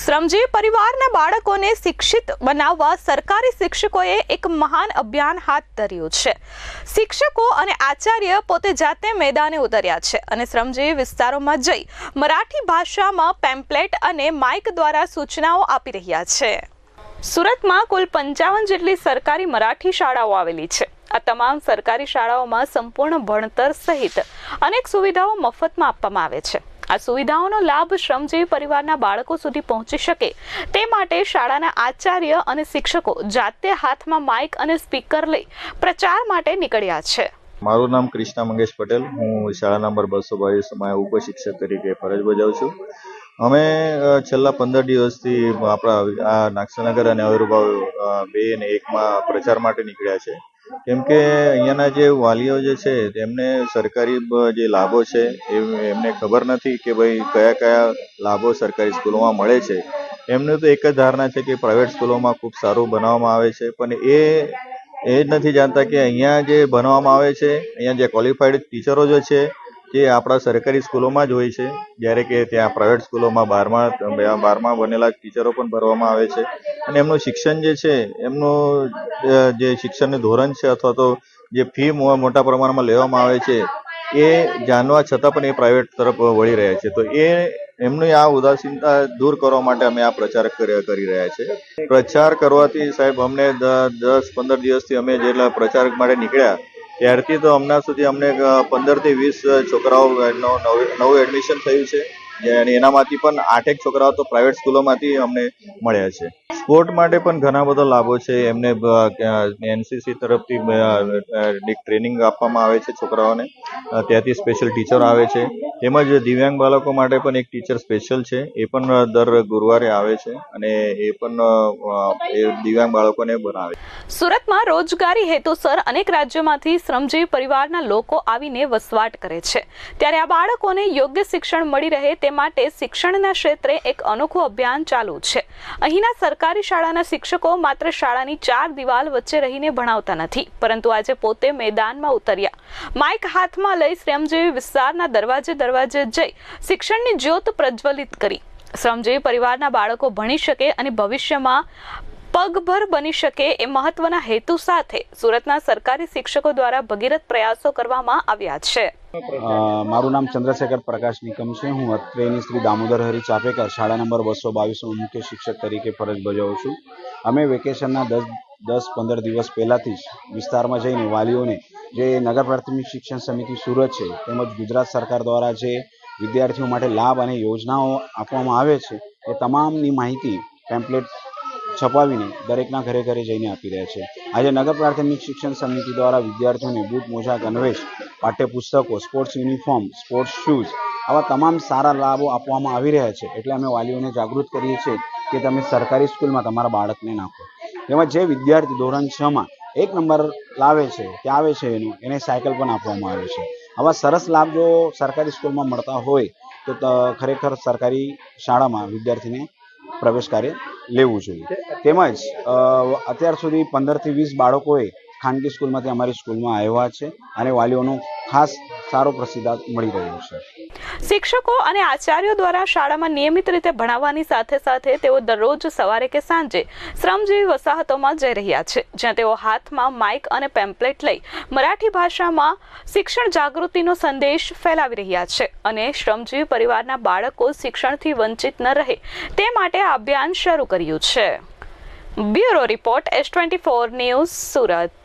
શ્રમજીવી પરિવારના બાળકોને શિક્ષિત બનાવવા સરકારી શિક્ષકોએ એક મહાન અભિયાન હાથ ધર્યું છે. શિક્ષકો અને આચાર્ય પોતે જાતે મેદાને ઉતર્યા છે અને શ્રમજીવી વિસ્તારોમાં જઈ મરાઠી ભાષામાં પેમ્પલેટ અને માઇક દ્વારા સૂચનાઓ આપી રહ્યા છે. સુરતમાં કુલ પંચાવન જેટલી સરકારી મરાઠી શાળાઓ આવેલી છે. આ તમામ સરકારી શાળાઓમાં સંપૂર્ણ ભણતર સહિત અનેક સુવિધાઓ મફતમાં આપવામાં આવે છે. આ સુવિધાઓનો લાભ શ્રમજીવી પરિવારના બાળકો સુધી પહોંચી શકે. તે માટે શાળાના આચાર્ય અને શિક્ષકો જાતે હાથમાં માઇક અને સ્પીકર લઈ પ્રચાર માટે નીકળ્યા છે. મારું નામ કૃષ્ણા મંગેશ પટેલ. હું શાળા નંબર બસો બાવીસમાં ઉપશિક્ષક તરીકે ફરજ બજાવું છું. અમે છેલ્લા પંદર દિવસથી આપણા આ નાગસનગર અને અવરુભાવ બે અને એકમાં પ્રચાર માટે નીકળ્યા છે. કેમ કે અહીંયાના જે વાલીઓ જે છે તેમને સરકારી જે લાભો છે એ એમને ખબર નથી કે ભાઈ કયા કયા લાભો સરકારી સ્કૂલોમાં મળે છે. એમનું તો એક જ ધારણા છે કે પ્રાઇવેટ સ્કૂલોમાં ખૂબ સારું બનાવવામાં આવે છે, પણ એ એ જ નથી જાણતા કે અહીંયા જે ભણવામાં આવે છે, અહીંયા જે ક્વોલિફાઈડ ટીચરો જે છે જે આપણા સરકારી સ્કૂલોમાં જ હોય છે. જ્યારે કે ત્યાં પ્રાઇવેટ સ્કૂલોમાં બારમા બારમા બનેલા ટીચરો પણ ભરવામાં આવે છે. અને એમનું શિક્ષણ જે છે, એમનું જે શિક્ષણનું ધોરણ છે અથવા તો જે ફી મોટા પ્રમાણમાં લેવામાં આવે છે, એ જાણવા છતાં પણ એ પ્રાઇવેટ તરફ વળી રહ્યા છે. તો એ, એમની આ ઉદાસીનતા દૂર કરવા માટે અમે આ પ્રચાર કરી રહ્યા છે. પ્રચાર કરવાથી સાહેબ, અમને દસ પંદર દિવસથી અમે જેટલા પ્રચાર માટે નીકળ્યા ત્યારથી તો હમણાં સુધી અમને પંદરથી વીસ છોકરાઓ નવું એડમિશન થયું છે. એનામાંથી પણ આઠેક છોકરાઓ તો પ્રાઇવેટ સ્કૂલોમાંથી અમને મળ્યા છે. સ્પોર્ટ માટે પણ ઘણા બધા લાભો છે. એમને એનસીસી તરફથી ટ્રેનિંગ આપવામાં આવે છે છોકરાઓને. ત્યાંથી સ્પેશિયલ ટીચર આવે છે. તેમજ દિવ્યાંગ બાળકો માટે પણ એક ટીચર સ્પેશિયલ છે. એ પણ દર ગુરુવારે આવે છે અને એ પણ દિવ્યાંગ બાળકોને બનાવે સુરતમાં રોજગારી હેતુસર અનેક રાજ્યોમાંથી શ્રમજીવી પરિવારના લોકો આવીને વસવાટ કરે છે. ત્યારે આ બાળકોને યોગ્ય શિક્ષણ મળી રહે તે માટે શિક્ષણના ક્ષેત્રે એક અનોખું અભિયાન ચાલુ છે. અહીંના સરકારી શાળાના શિક્ષકો માત્ર શાળાની ચાર દિવાલ વચ્ચે રહીને ભણાવતા નથી, પરંતુ આજે પોતે મેદાનમાં ઉતર્યા. માઇક હાથમાં લઈ શ્રમજીવી વિસ્તારના દરવાજે દરવાજે જઈ શિક્ષણની જ્યોત પ્રજ્વલિત કરી. શ્રમજીવી પરિવારના બાળકો ભણી શકે અને ભવિષ્યમાં પગભર બની શકે એ મહત્વના હેતુ સાથે સુરતના સરકારી શિક્ષકો દ્વારા ભગીરથ પ્રયાસો કરવામાં આવ્યા છે. મારું નામ ચંદ્રશેખર પ્રકાશ નિકમ છે. હું અત્રેની શ્રી દામોદર હરી ચાપેકર, શાળા નંબર બસો બાવીસમાં મુખ્ય શિક્ષક તરીકે ફરજ બજાવું છું. અમે વેકેશનના દસ દસ, પંદર દિવસ પહેલાંથી જ વિસ્તારમાં જઈને વાલીઓને જે નગર પ્રાથમિક શિક્ષણ સમિતિ સુરત છે, તેમજ ગુજરાત સરકાર દ્વારા જે વિદ્યાર્થીઓ માટે લાભ અને યોજનાઓ આપવામાં આવે છે, એ તમામની માહિતી, પેમ્પલેટ છપાવીને દરેકના ઘરે ઘરે જઈને આપી રહ્યા છે. આજે નગર પ્રાથમિક શિક્ષણ સમિતિ દ્વારા વિદ્યાર્થીઓને બૂટ મોજા, ગણવેશ, પાઠ્યપુસ્તકો, સ્પોર્ટ્સ યુનિફોર્મ, સ્પોર્ટ્સ શૂઝ આવા તમામ સારા લાભો આપવામાં આવી રહ્યા છે. એટલે અમે વાલીઓને જાગૃત કરીએ છીએ કે તમે સરકારી સ્કૂલમાં તમારા બાળકને નાખો. એમાં જે વિદ્યાર્થી ધોરણ છમાં એક નંબર લાવે છે કે આવે છે એનું, એને સાયકલ પણ આપવામાં આવે છે. આવા સરસ લાભ જો સરકારી સ્કૂલમાં મળતા હોય તો ત- ખરેખર સરકારી શાળામાં વિદ્યાર્થીને પ્રવેશ કાર્ય લેવું જોઈએ. તેમજ અત્યાર સુધી પંદરથી વીસ બાળકોએ ખાનગી સ્કૂલમાંથી અમારી સ્કૂલમાં આવ્યા છે અને વાલીઓનો ખાસ સારો પ્રતિસાદ મળી રહ્યો છે. શિક્ષકો અને આચાર્યો દ્વારા શાળામાં નિયમિત રીતે ભણાવવાની સાથે સાથે તેઓ દરરોજ સવારે કે સાંજે શ્રમજીવી વસાહતોમાં જઈ રહ્યા છે, જ્યાં તેઓ હાથમાં માઇક અને પેમ્પલેટ લઈ મરાઠી ભાષામાં શિક્ષણ જાગૃતિનો સંદેશ ફેલાવી રહ્યા છે અને શ્રમજીવી પરિવારના બાળકો શિક્ષણથી વંચિત ન રહે તે માટે અભિયાન શરૂ કર્યું છે. Bureau report S twenty four news Surat.